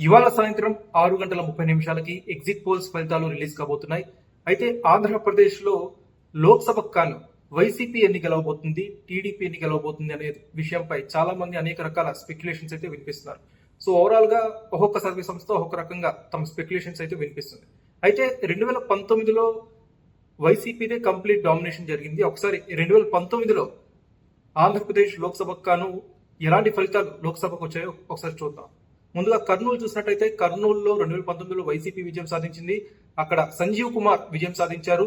ఇవాళ సాయంత్రం ఆరు గంటల ముప్పై నిమిషాలకి ఎగ్జిట్ పోల్స్ ఫలితాలు రిలీజ్ కాబోతున్నాయి. అయితే ఆంధ్రప్రదేశ్లో లోక్సభ కాను వైసీపీ ఎన్ని గెలవబోతుంది టీడీపీ ఎన్ని గెలవబోతుంది అనే విషయంపై చాలా మంది అనేక రకాల స్పెక్యులేషన్స్ అయితే వినిపిస్తున్నారు. సో ఓవరాల్గా ఒక్కొక్క సర్వే సంస్థ ఒక్కొక్క రకంగా తమ స్పెక్యులేషన్స్ అయితే వినిపిస్తుంది. అయితే రెండు వేల పంతొమ్మిదిలో వైసీపీదే కంప్లీట్ డామినేషన్ జరిగింది. ఒకసారి రెండు వేల పంతొమ్మిదిలో ఆంధ్రప్రదేశ్ లోక్సభకు కాను ఎలాంటి ఫలితాలు లోక్సభకు వచ్చాయో ఒకసారి చూద్దాం. ముందుగా కర్నూలు చూసినట్టయితే కర్నూలులో రెండు వేల పంతొమ్మిదిలో వైసీపీ విజయం సాధించింది. అక్కడ సంజీవ్ కుమార్ విజయం సాధించారు.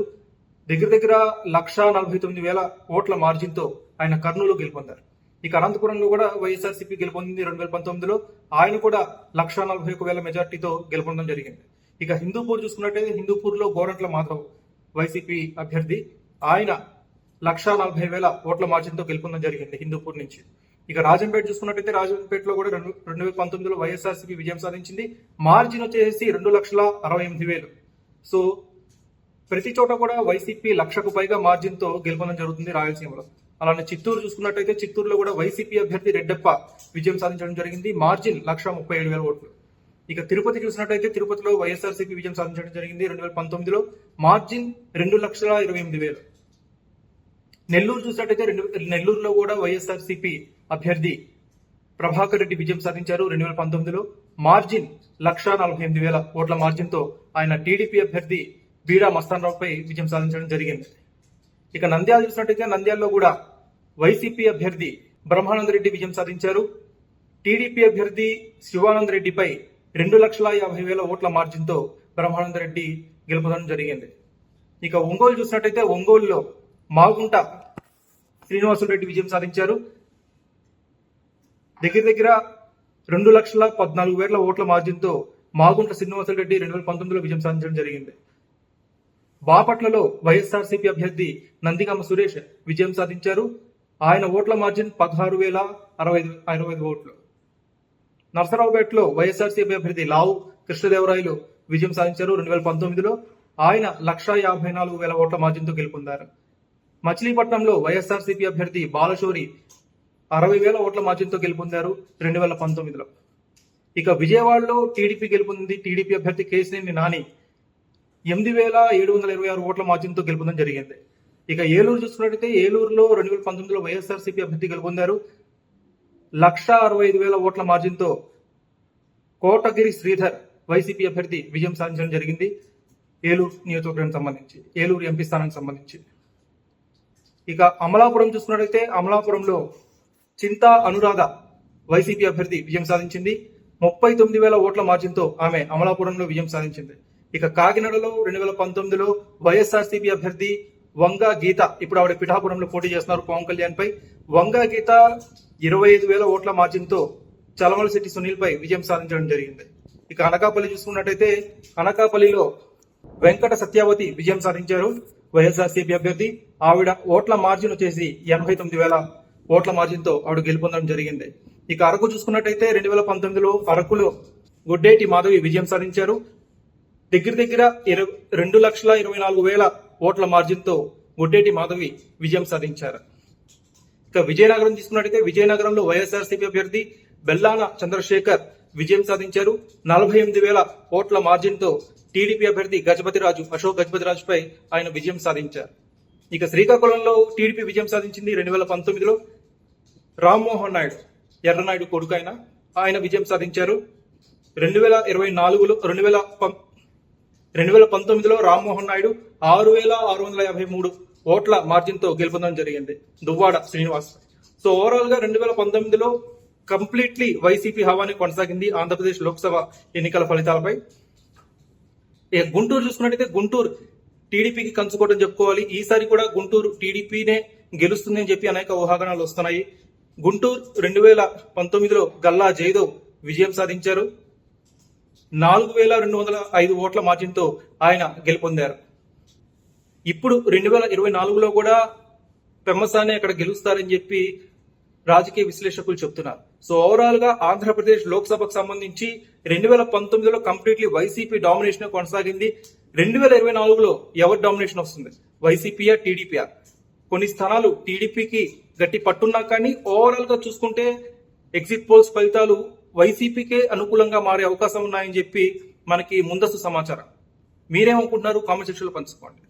దగ్గర దగ్గర లక్ష నలభై తొమ్మిది వేల ఓట్ల మార్జిన్తో ఆయన కర్నూలు గెలుపొందారు. ఇక అనంతపురంలో కూడా వైఎస్ఆర్సీపీ గెలుపొందింది రెండు వేల పంతొమ్మిదిలో. ఆయన కూడా లక్ష నలభై ఒక వేల మెజార్టీతో గెలుపొందడం జరిగింది. ఇక హిందూపూర్ చూసుకున్నట్టయితే హిందూపూర్లో గోరంట్ల మాధవ్ వైసీపీ అభ్యర్థి. ఆయన లక్ష నలభై వేల ఓట్ల మార్జిన్తో గెలుపొందడం జరిగింది హిందూపూర్ నుంచి. ఇక రాజంపేట చూసుకున్నట్టయితే రాజంపేటలో కూడా రెండు రెండు వేల పంతొమ్మిదిలో వైఎస్ఆర్సీపీ విజయం సాధించింది. మార్జిన్ వచ్చేసి రెండు లక్షల అరవై ఎనిమిది వేలు. సో ప్రతి చోట కూడా వైసీపీ లక్షకు పైగా మార్జిన్తో గెలుపడం జరుగుతుంది రాయలసీమలో. అలానే చిత్తూరు చూసుకున్నట్టయితే చిత్తూరులో కూడా వైసీపీ అభ్యర్థి రెడ్డప్ప విజయం సాధించడం జరిగింది. మార్జిన్ లక్ష ముప్పై ఏడు వేల ఓట్లు. ఇక తిరుపతి చూసినట్టయితే తిరుపతిలో వైఎస్ఆర్సీపీ విజయం సాధించడం జరిగింది రెండు వేల పంతొమ్మిదిలో. మార్జిన్ రెండు లక్షల ఇరవై ఎనిమిది వేలు. నెల్లూరు చూసినట్టయితే రెండు నెల్లూరులో కూడా వైఎస్ఆర్సీపీ అభ్యర్థి ప్రభాకర్ రెడ్డి విజయం సాధించారు రెండు వేల పంతొమ్మిదిలో. మార్జిన్ లక్ష నలభై ఎనిమిది వేల ఓట్ల మార్జిన్తో ఆయన టీడీపీ అభ్యర్థి బీడా మస్తానరావుపై విజయం సాధించడం జరిగింది. ఇక నంద్యాల చూసినట్టయితే నంద్యాలలో కూడా వైసీపీ అభ్యర్థి బ్రహ్మానంద రెడ్డి విజయం సాధించారు. టీడీపీ అభ్యర్థి శివానంద రెడ్డిపై రెండు లక్షల యాభై వేల ఓట్ల మార్జిన్తో బ్రహ్మానంద రెడ్డి గెలుపొందడం జరిగింది. ఇక ఒంగోలు చూసినట్టయితే ఒంగోలులో మాగుంట శ్రీనివాసులు విజయం సాధించారు. దగ్గర దగ్గర రెండు లక్షల పద్నాలుగు వేల ఓట్ల మార్జిన్తో మాగుంట శ్రీనివాసులు రెడ్డి రెండు వేల పంతొమ్మిదిలో విజయం సాధించడం జరిగింది. బాపట్లలో వైఎస్ఆర్సీపీ అభ్యర్థి నందిగామ సురేష్ విజయం సాధించారు. ఆయన ఓట్ల మార్జిన్ పదహారు వేల అరవై అరవై ఐదు ఓట్లు. నర్సరావుపేటలో వైఎస్ఆర్సీపీ అభ్యర్థి లావు కృష్ణదేవరాయలు విజయం సాధించారు రెండు వేల పంతొమ్మిదిలో. ఆయన లక్ష యాభై నాలుగు వేల ఓట్ల మార్జిన్తో గెలుపొందారు. మచిలీపట్నంలో వైఎస్ఆర్సీపీ అభ్యర్థి బాలశౌరి అరవై వేల ఓట్ల మార్జిన్తో గెలుపొందారు రెండు వేల పంతొమ్మిదిలో. ఇక విజయవాడలో టీడీపీ గెలుపొందింది టీడీపీ అభ్యర్థి కేసినేని నాని. ఎనిమిది వేల ఏడు వందల ఇరవై ఆరు ఓట్ల మార్జిన్తో గెలుపొందడం జరిగింది. ఇక ఏలూరు చూసుకున్నట్టయితే ఏలూరులో రెండు వేల పంతొమ్మిదిలో వైఎస్ఆర్సీపీ అభ్యర్థి గెలుపొందారు. లక్ష అరవై ఐదు వేల ఓట్ల మార్జిన్తో కోటగిరి శ్రీధర్ వైసీపీ అభ్యర్థి విజయం సాధించడం జరిగింది. ఏలూరు నియోజకవర్గానికి సంబంధించి ఏలూరు ఎంపీ స్థానానికి సంబంధించి. ఇక అమలాపురం చూసుకున్నట్టయితే అమలాపురంలో చింతా అనురాధ వైసీపీ అభ్యర్థి విజయం సాధించింది. ముప్పై తొమ్మిది వేల ఓట్ల మార్జిన్తో ఆమె అమలాపురంలో విజయం సాధించింది. ఇక కాకినాడలో రెండు వేల పంతొమ్మిదిలో వైఎస్ఆర్సీపీ అభ్యర్థి వంగా గీత ఇప్పుడు ఆవిడ పిఠాపురంలో పోటీ చేస్తున్నారు పవన్ కళ్యాణ్ పై. వంగా గీత ఇరవై ఐదు వేల ఓట్ల మార్జిన్తో చలమల శెట్టి సునీల్ పై విజయం సాధించడం జరిగింది. ఇక అనకాపల్లి చూసుకున్నట్టయితే అనకాపల్లిలో వెంకట సత్యావతి విజయం సాధించారు. వైఎస్ఆర్సీపీ అభ్యర్థి ఆవిడ ఓట్ల మార్జిన్ వచ్చేసి ఎనభై తొమ్మిది వేల ఓట్ల మార్జిన్తో ఆవిడ గెలుపొందడం జరిగింది. ఇక అరకు చూసుకున్నట్టయితే రెండు వేల పంతొమ్మిదిలో అరకులో గుడ్డేటి మాధవి విజయం సాధించారు. దగ్గర దగ్గర ఇరవై రెండు లక్షల ఇరవై నాలుగు వేల ఓట్ల మార్జిన్తో గుడ్డేటి మాధవి విజయం సాధించారు. ఇక విజయనగరం తీసుకున్నట్టయితే విజయనగరంలో వైఎస్ఆర్సీపీ అభ్యర్థి బెల్లాన చంద్రశేఖర్ విజయం సాధించారు. నలభై ఎనిమిది వేల ఓట్ల మార్జిన్తో టీడీపీ అభ్యర్థి గజపతిరాజు అశోక్ గజపతిరాజుపై ఆయన విజయం సాధించారు. ఇక శ్రీకాకుళంలో టీడీపీ విజయం సాధించింది రెండు వేల పంతొమ్మిదిలో రామ్మోహన్ నాయుడు ఎర్రనాయుడు కొడుకు ఆయన ఆయన విజయం సాధించారు. రెండు వేల ఇరవై నాలుగులో రెండు వేల పం- రెండు వేల పంతొమ్మిదిలో రామ్మోహన్ నాయుడు ఆరు వేల ఆరు వందల యాభై మూడు ఓట్ల మార్జిన్తో గెలుపొందడం జరిగింది. దువ్వాడ శ్రీనివాస్. సో ఓవరాల్గా రెండు వేల పంతొమ్మిదిలో కంప్లీట్లీ వైసీపీ హవాని కొనసాగింది ఆంధ్రప్రదేశ్ లోక్సభ ఎన్నికల ఫలితాలపై. ఇక గుంటూరు చూసుకున్నట్టయితే గుంటూరు టీడీపీకి కంచుకోవడం చెప్పుకోవాలి. ఈసారి కూడా గుంటూరు టీడీపీనే గెలుస్తుందని చెప్పి అనేక ఊహాగానాలు వస్తున్నాయి. గుంటూరు రెండు వేల పంతొమ్మిదిలో గల్లా జయదేవ్ విజయం సాధించారు. నాలుగు వేల రెండు వందల ఐదు ఓట్ల మార్జిన్తో ఆయన గెలుపొందారు. ఇప్పుడు రెండు వేల ఇరవై నాలుగులో కూడా పెమ్మసాని అక్కడ గెలుస్తారని చెప్పి రాజకీయ విశ్లేషకులు చెప్తున్నారు. సో ఓవరాల్గా ఆంధ్రప్రదేశ్ లోక్సభకు సంబంధించి రెండు వేల పంతొమ్మిదిలో కంప్లీట్లీ వైసీపీ డామినేషన్ కొనసాగింది. రెండు వేల ఇరవై నాలుగులో ఎవరు డామినేషన్ వస్తుంది? వైసీపీయా టీడీపీయా కొన్ని స్థానాలు టీడీపీకి గట్టి పట్టున్నా కానీ ఓవరాల్గా చూసుకుంటే ఎగ్జిట్ పోల్స్ ఫలితాలు వైసీపీకే అనుకూలంగా మారే అవకాశం ఉన్నాయని చెప్పి మనకి ముందస్తు సమాచారం. మీరేమనుకుంటున్నారు? కామెంట్ సెక్షన్లో పంచుకోండి.